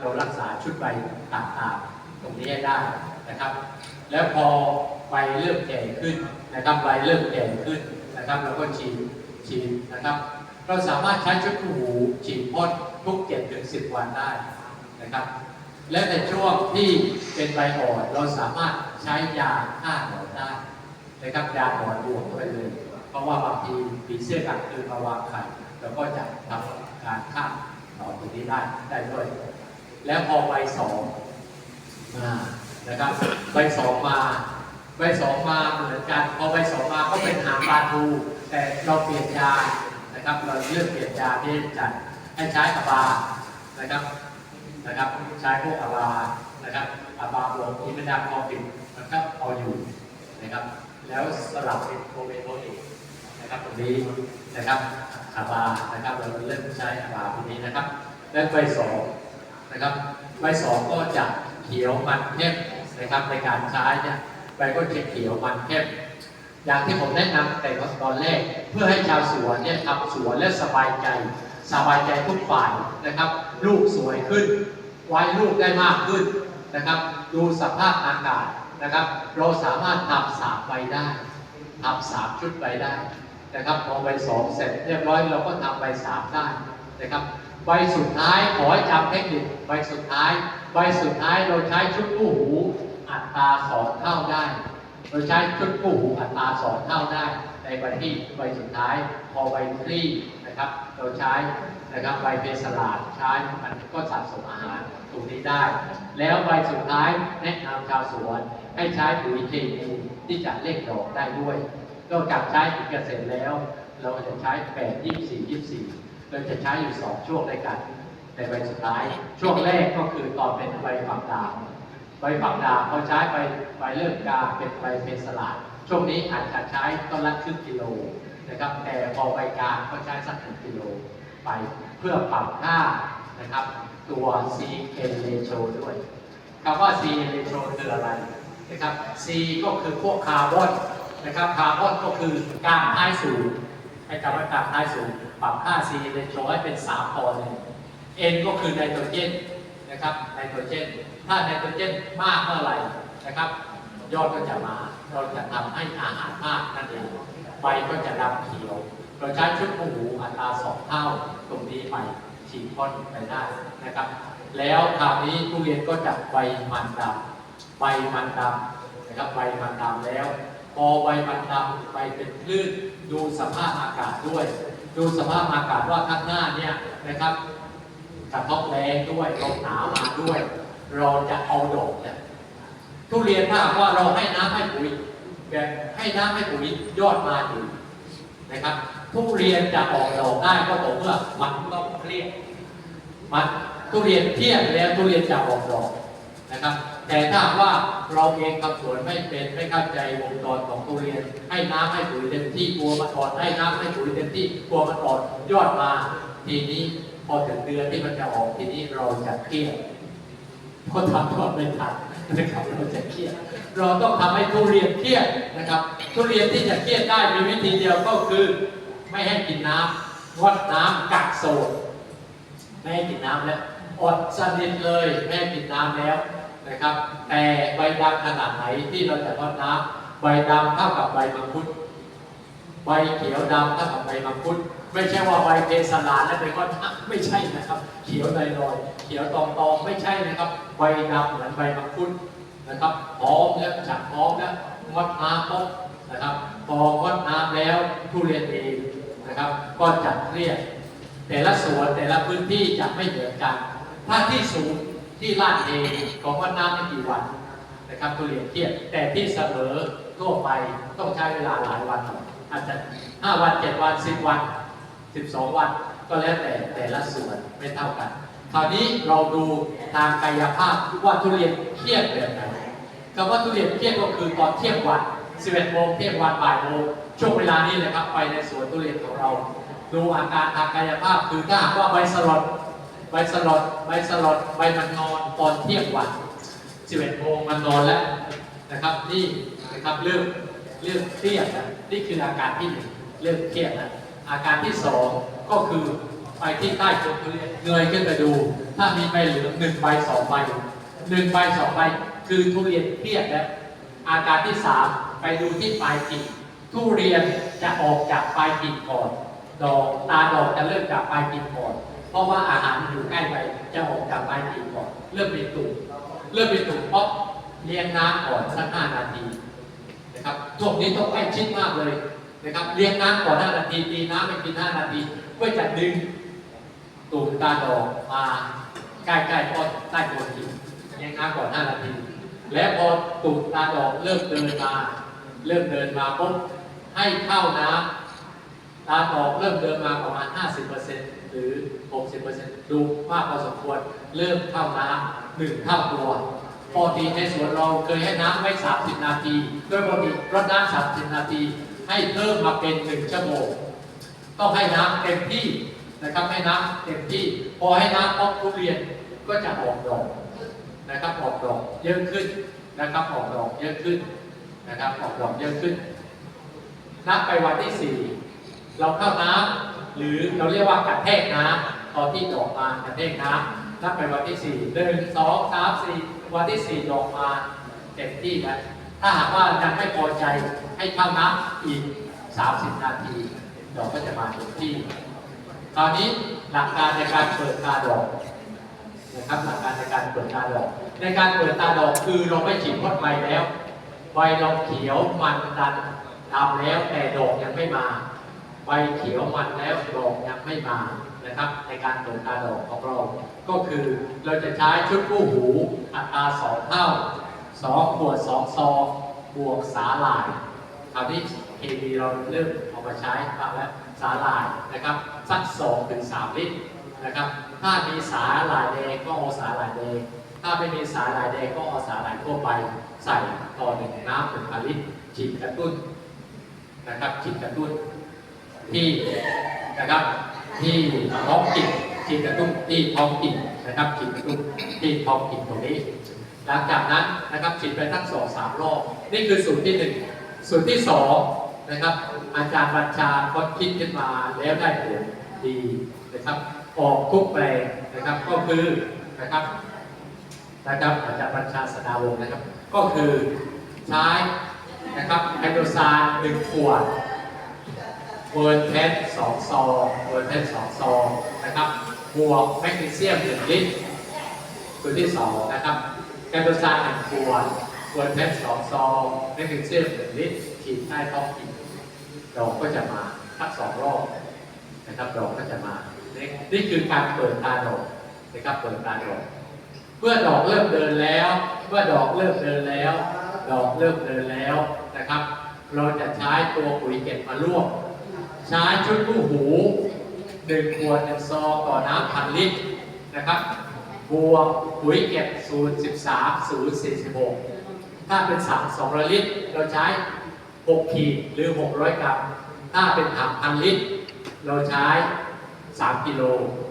เรารักษาชุดใบต่างๆตรงนี้ให้ได้นะครับ แล้วพอใบเริ่มแก่ขึ้นนะครับใบเริ่มแก่ขึ้นนะครับเราก็ฉีดฉีดนะครับ เราสามารถใช้ชุดหูฉีดพ่นทุก7ถึง10วันได้นะครับ และในช่วงที่เป็นใบอ่อนเราสามารถใช้ยาฆ่าหนอนได้นะครับยาหนอนบวกเข้าไปเลย เพราะว่าบางทีปีเสื้อกัดคือมาวางไข่เราก็จะทำการฆ่าหนอนตรงนี้ได้ได้ด้วย แล้วพอใบสองมานะครับใบสองมาใบสองมาเหมือนกันพอใบสองมาก็เป็นหางปลาทูแต่เราเปลี่ยนยานะครับ เราเลือกเปลี่ยนยาที่จะให้ใช้กับานะครับนะครับใช้พวกอาบานะครับอาบาบวกอิมิดาคอปิดนะครับเอาอยู่นะครับ แล้วสลับเป็นโคเมโทอีกนะครับตรงนี้นะครับอาบานะครับเราเริ่มใช้อาบาตรงนี้นะครับ และใบสอง นะครับใบสองก็จะเขียวมันเข้มนะครับในการใช้เนี่ยใบก็จะเขียวมันเข้มอย่างที่ผมแนะนำแต่ตอนแรกเพื่อให้ชาวสวนเนี่ยทำสวนและสบายใจ สบายใจทุกฝ่ายนะครับ ลูกสวยขึ้น ไว้ลูกได้มากขึ้นนะครับ ดูสภาพอากาศนะครับ เราสามารถทำสามใบได้ทำสามชุดใบได้นะครับพอใบสองเสร็จเรียบร้อยเราก็ทำใบสามได้นะครับ ใบสุดท้ายขอให้จำเทคนิคใบสุดท้าย ใบสุดท้ายเราใช้ชุดคู่หูอัตราสองเท่าได้ เราใช้ชุดคู่หูอัตราสองเท่าได้ ในใบที่ใบสุดท้ายพอใบคลี่นะครับ เราใช้นะครับใบเพสลาดใช้มันก็สะสมอาหารตรงนี้ได้ แล้วใบสุดท้ายแนะนำชาวสวนให้ใช้ปุ๋ยเคมีที่จะเร่งดอกได้ด้วยนอกจากใช้ปุ๋ยเกษตรแล้ว เราจะใช้8 24 24 เราจะใช้อยู่2ช่วงด้วยกันในใบสุดท้าย ช่วงแรกก็คือตอนเป็นใบฝักดาบใบฝักดาบพอใช้ใบใบเริ่มกาเป็นใบเพสลาดช่วงนี้อาจจะใช้ต้นละครึ่งกิโลนะครับแต่พอใบกลางก็ใช้สักหนึ่งกิโลไปเพื่อปรับค่านะครับ ตัว C N ratio ด้วยคำว่า C N ratio คืออะไรนะครับ C ก็คือพวกคาร์บอนนะครับคาร์บอนก็คือการท้ายสูงให้คำว่าการท้ายสูง ปรับค่า C N ratio ให้เป็น3ต่อหนึ่ง N ก็คือไนโตรเจนนะครับไนโตรเจน ถ้าไนโตรเจนมากเมื่อไหร่นะครับยอดก็จะมาเราจะทำให้อาหารมากนั่นเองใบก็จะดำเขียว เราใช้ชุดหูอัตราสองเท่าตรงนี้ไปฉีดพ่นไปได้นะครับ แล้วคราวนี้ทุเรียนก็จะใบมันดำใบมันดำนะครับใบมันดำแล้ว พอใบมันดำใบเป็นคลื่นดูสภาพอากาศด้วย ดูสภาพอากาศว่าข้างหน้าเนี่ยนะครับกระทบแรงด้วยลมหนาวมาด้วย เราจะเอาดอกเนี่ยทุเรียนถ้าว่าเราให้น้ำให้ปุ๋ยแบบให้น้ำให้ปุ๋ยยอดมาอยู่นะครับ ทุเรียนจะออกดอกได้ก็ต่อเมื่อมันต้องเครียดมันทุเรียนเครียดแล้วทุเรียนจะออกดอกนะครับแต่ถ้าว่าเราเองทำสวนไม่เป็นไม่เข้าใจวงจรของทุเรียน ให้น้ำให้ปุ๋ยเต็มที่กลัวมันอ่อนให้น้ำให้ปุ๋ยเต็มที่กลัวมันอ่อนยอดมา ทีนี้พอถึงเดือนที่มันจะออกทีนี้เราจะเครียดเพราะทำก่อนไม่ทันนะครับเราจะเครียดเราต้องทำให้ทุเรียนเครียดนะครับทุเรียนที่จะเครียดได้มีวิธีเดียวก็คือ ไม่ให้กินน้ำงดน้ำกักโซนไม่ให้กินน้ำแล้วอดสนิทเลยไม่ให้กินน้ำแล้ว นะครับ แต่ใบดำขนาดไหนที่เราจะงดน้ำใบดำเท่ากับใบมังคุด ใบเขียวดำเท่ากับใบมังคุด ไม่ใช่ว่าใบเพสลาและใบก้อนทักไม่ใช่นะครับ เขียวลอยๆเขียวตองๆไม่ใช่นะครับ ใบดำเหมือนใบมังคุดนะครับพร้อมแล้วจับพร้อมแล้วงดน้ำปุ๊บนะครับพองดน้ำแล้วทุเรียนเองนะครับ ก็จัดเรียกแต่ละสวนแต่ละพื้นที่จะไม่เหมือนกัน ถ้าที่สูง ที่ลาดเองของวัดน้ำไม่กี่วันนะครับทุเรียนเทียบแต่ที่เสมอทั่วไปต้องใช้เวลาหลายวันอาจจะ5วัน7วัน10วัน12วันก็แล้วแต่แต่ละส่วนไม่เท่ากัน คราวนี้เราดูทางกายภาพว่าทุเรียนเครียดแบบไหนคำว่าทุเรียนเครียดก็คือตอนเที่ยงวัน11โมงเที่ยงวันบ่ายโมงช่วงเวลานี้เลยครับไปในสวนทุเรียนของเรา ดูอาการทางกายภาพคือถ้าว่าใบสลด ใบสลดใบสลดใบมันนอนตอนเที่ยงวัน11โมงมันนอนแล้วนะครับนี่นะครับเริ่มเริ่มเครียดนะนี่คืออาการที่หนึ่งเริ่มเครียดนะอาการที่สองก็คือไปที่ใต้ต้นทุเรียนเงยขึ้นไปดู ถ้ามีใบเหลืองหนึ่งใบสองใบหนึ่งใบสองใบคือทุเรียนเครียดแล้วอาการที่สามไปดูที่ปลายกิ่งทุเรียนจะออกจากปลายกิ่งก่อน ดอกตาดอกจะเริ่มจากปลายกิ่งก่อน เพราะว่าอาหารอยู่ใกล้ไปจะออกจากปลายกิ่งก่อนเริ่มเป็นตุ่มเริ่มเป็นตุ่มเพราะเลี้ยงน้ำก่อนสักห้านาทีนะครับช่วงนี้ต้องใกล้ชิดมากเลยนะครับเลี้ยงน้ำก่อนห้านาทีตีน้ำไม่กินห้านาทีเพื่อจะดึงตุ่มตาดอกมาใกล้ๆต้นใต้โคนกิ่งเลี้ยงน้ำก่อนห้านาที และพอตุ่มตาดอกเริ่มเดินมา เริ่มเดินมาปุ๊บให้เข้าน้ำ ตาดอกเริ่มเดินมาประมาณ 50%หรือ 60%ดูมากพอสมควร เริ่มเข้าน้ำหนึ่งเท่าตัวปกติในสวนเราเคยให้น้ำไว้ 30 นาที โดยปกติรดน้ำ30 นาที ให้เพิ่มมาเป็น 1 ชั่วโมง ต้องให้น้ำเต็มที่นะครับ ให้น้ำเต็มที่ พอให้น้ำพอกทุเรียนก็จะออกดอกนะครับ ออกดอกเยอะขึ้นนะครับ ออกดอกเยอะขึ้นนะครับ ออกดอกเยอะขึ้น นับไปวันที่สี่ เราเข้าน้ำหรือเราเรียกว่ากระแทกน้ำตอนที่ดอกมากระแทกน้ำนับไปวันที่สี่หนึ่งสองสามสี่วันที่สี่ดอกมาเต็มที่แล้วถ้าหากว่ายังไม่พอใจให้เข้าน้ำอีก30นาที ดอกก็จะมาเต็มที่ คราวนี้หลักการในการเปิดตาดอกนะครับหลักการในการเปิดตาดอก ในการเปิดตาดอกคือเราไม่ฉีดพ่นใบแล้วใบเราเขียวมันดันดำแล้วแต่ดอกยังไม่มา บเขียวมันแล้วดอกยังไม่มานะครับ ในการเปิดตาดอกของเรา ก็คือเราจะใช้ชุดคู่หูอัตราสองเท่าสองขวดสองซองบวกสาหร่ายคราวนี้เคมีเราเริ่มเอามาใช้บ้างแล้วสาหร่ายนะครับสักสองถึงสามลิตรนะครับ ถ้ามีสาหร่ายแดงก็เอาสาหร่ายแดงถ้าไม่มีสาหร่ายแดงก็เอาสาหร่ายทั่วไปใส่ต่อหนึ่งน้ำหนึ่งพันลิตรฉีดกระตุ้นนะครับฉีดกระตุ้น ที่นะครับที่ท้องกิ่งฉีดกระตุ้นที่ท้องกิ่งนะครับฉีดกระตุ้นที่ท้องกิ่งตรงนี้ หลังจากนั้นนะครับฉีดไปทั้งสองสามรอบนี่คือสูตรที่หนึ่งสูตรที่สองนะครับ อาจารย์บัญชาคดคิดขึ้นมาแล้วได้ผลดีนะครับออกทุกแปลงนะครับก็คือนะครับนะครับอาจารย์บัญชาสนาวงศ์นะครับ ก็คือใช้นะครับไฮโดรซานหนึ่งขวด เวิร์นเพชสองซองเวิร์นเพชสองซองนะครับบวกแมกนีเซียมหนึ่งลิตรตัวที่สองนะครับแคปซูลซานหนึ่งขวดขวดเพชรสองซองแมกนีเซียมหนึ่งลิตรฉีดใต้ท้องกิ่งดอกก็จะมาทักสองรอบนะครับดอกก็จะมานี่นี่คือการเปิดตาดอกนะครับเปิดตาดอกเมื่อดอกเริ่มเดินแล้วเมื่อดอกเริ่มเดินแล้ว ดอกเริ่มเดินแล้วนะครับ เราจะใช้ตัวปุ๋ยเก็บมาร่วม ใช้ชุดคู่หูหนึ่งขวดหนึ่งซองต่อน้ำพันลิตรนะครับบวกปุ๋ยเก็บสูตร13สูตร46 ถ้าเป็นถัง200 ลิตร เราใช้ 6 ขีดหรือ 600 กรัม ถ้าเป็นถังพันลิตร เราใช้ 3 กิโล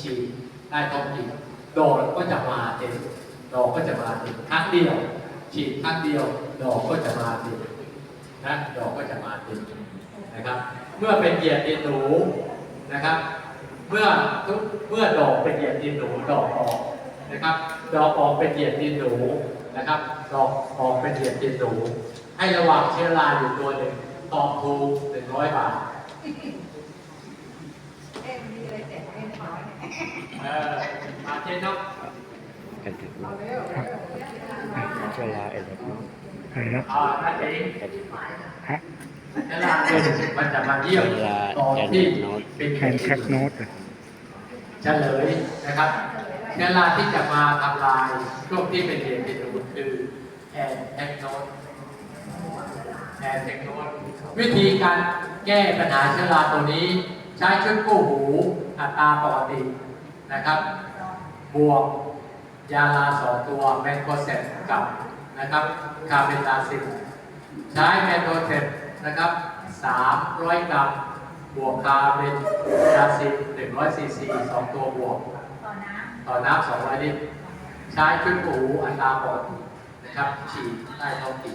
ฉีดได้ท้องกิ่งดอกก็จะมาเต็มดอกก็จะมาเต็มครั้งเดียว ฉีดครั้งเดียว ดอกก็จะมาเต็มนะ ดอกก็จะมาเต็ม นะครับ เมื่อเป็นเหยียดดินหนูนะครับ เมื่อทุกเมื่อดอกเป็นเหยียดดินหนูดอกออกนะครับ ดอกออกเป็นเหยียดดินหนูนะครับ ดอกออกเป็นเหยียดดินหนูให้ระวังเชื้อราอยู่ตัวหนึ่งตอบถูกหนึ่งร้อยบาทเอ็มมีอะไรแจกเอ็มขอเนี่ยเออมาเช่นเนาะกันถึงเอาเร็วเร็วเร็วเวลาเอ็นแล้วอะไรนะอ่านั่นเองฮะ เชื้อราเนี่ยมันจะมาเยี่ยมตอนที่เป็นแคนแท็กโน้ตเฉลยนะครับเชื้อราที่จะมาทำลายช่วงที่เป็นเหตุเป็นผลคือแอนแทกโนดแอนแทกโนดวิธีการแก้ปัญหาเชื้อราตัวนี้ ใช้ชุดกู้หูอัตราปกตินะครับ บวกยาลาสองตัวแมนโคเซตกับนะครับคาเบนดาซิลใช้แมนโคเซต นะครับ300 กรัม บวกคาเบนดาซิล100ซีซีสองตัวบวกต่อน้ต่อน้ำ200 ลิตร ใช้ชุดหูอัตราปกตินะครับ ฉีดใต้ท้องกิ่ง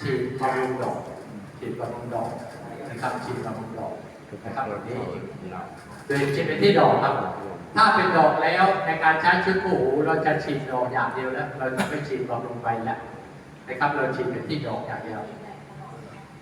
ฉีดบำรุงดอกฉีดบำรุงดอกนะครับฉีดบำรุงดอกนะครับแบบนี้โดยฉีดเป็นที่ดอกครับ ถ้าเป็นดอกแล้วในการใช้ชุดคู่หูเราจะฉีดดอกอย่างเดียวแล้ว เราจะไม่ฉีดบำรุงใบแล้วนะครับ เราฉีดเป็นที่ดอกอย่างเดียว